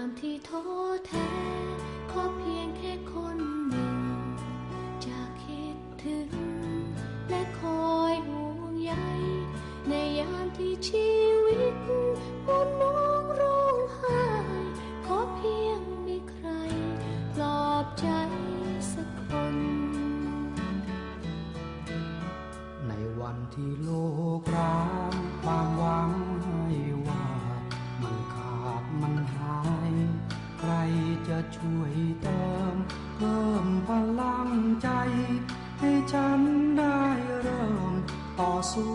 ามที่ท้อแท้ ขอเพียงแค่คน ช่วยเติมเพิ่มพลังใจ ให้ฉันได้เริ่มต่อสู้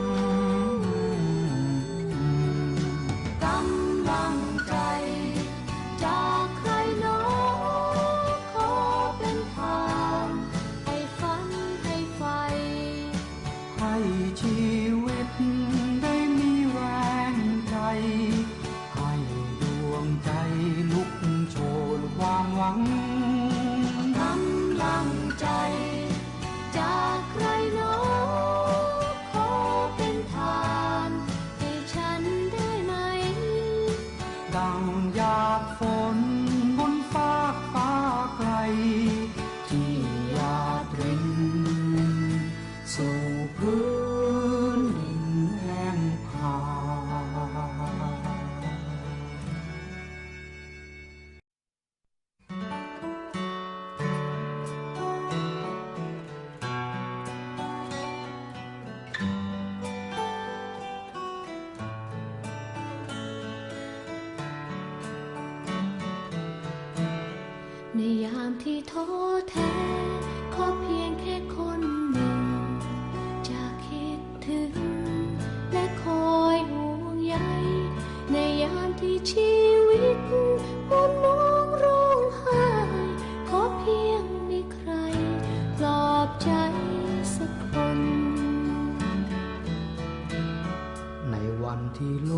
ที่โล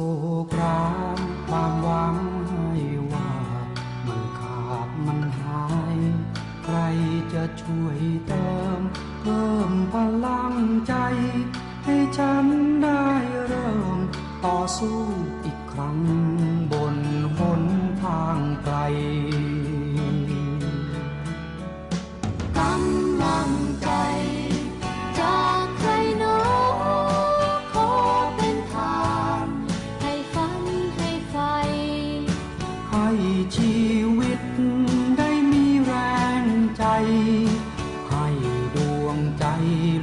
กรักความหวังให้ว่า มันขาดมันหาย ใครจะช่วยเติมเพิ่มพลัง You.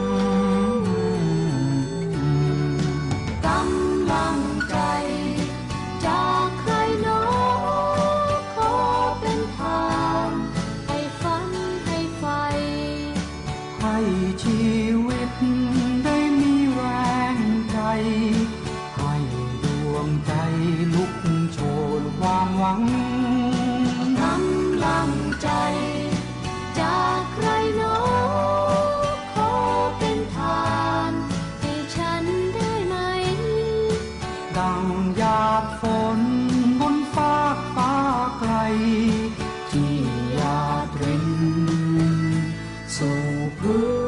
Ooh.